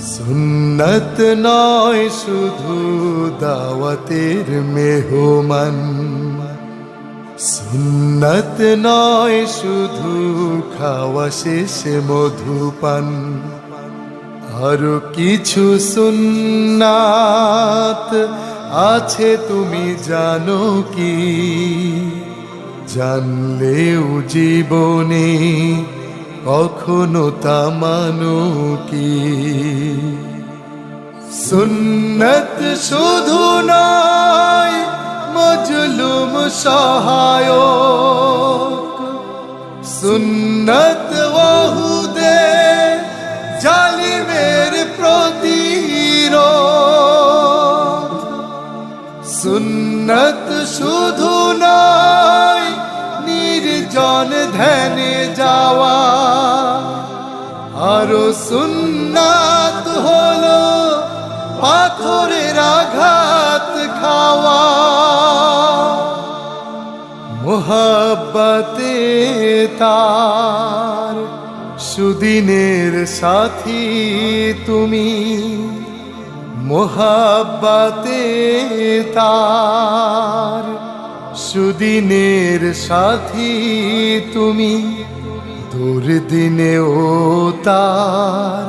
সুন্নত নয়, শুধু দাওয়াতের মেহমান। সুন্নত নয়, শুধু খাওয়া শেষে, মধুপান। আরও কিছু সুন্নাত আছে, তুমি জানো কি? জানলেও জীবনে কখনো তা মানো কি? সুন্নত শুধু নয়, মজলুম সহায়ক। সুন্নত ওহুদে জালিমের প্রতিরোধ। সুন্নত শুধু নয় সুন্নাত হলো পাথরের আঘাত খাওয়া। মোহাব্বতে তার সুদিনের সাথী তুমি। মোহাব্বতে তার সুদিনের সাথী তুমি। দুর্দিনেও তার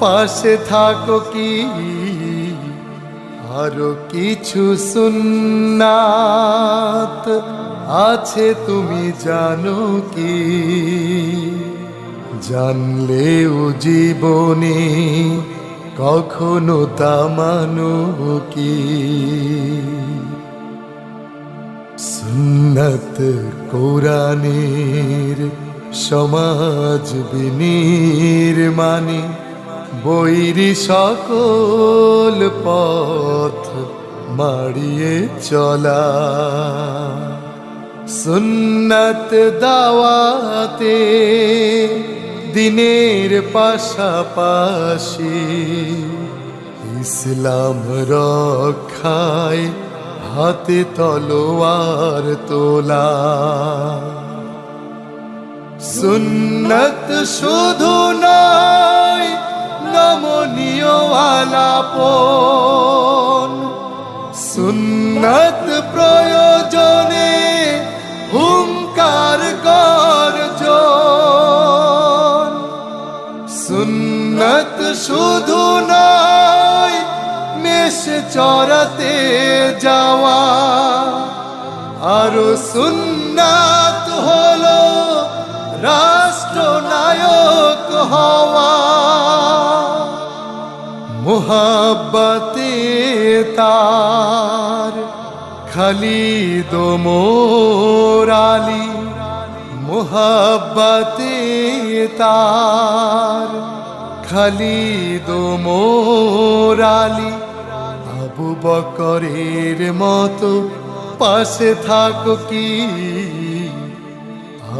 পাশে থাকো কি? আরও কিছু সুন্নাত আছে তুমি জানো কি? জানলেও জীবনে কখনো তা মানো কি? সুন্নত কোরআনের সমাজ বিনির্মাণে, বৈরি সকল পথ মাড়িয়ে চলা। সুন্নত দাওয়াতে দিনের পাশাপাশি ইসলাম রক্ষায় হাতে তলোয়ার তোলা। সুন্নত শুধু নয়, নমনীয় আলাপন। সুন্নত প্রয়োজনে হুঙ্কার গর্জন সুন্নত শুধু নয় মেষ চড়াতে যাওয়া। আরও সুন্নাত হওয়া, মোহাব্বতে তার, খালিদ মোরালি মোহাব্বতে তার, খালিদ মোরালি আবু বকরের মতো পাশে থাকো কি?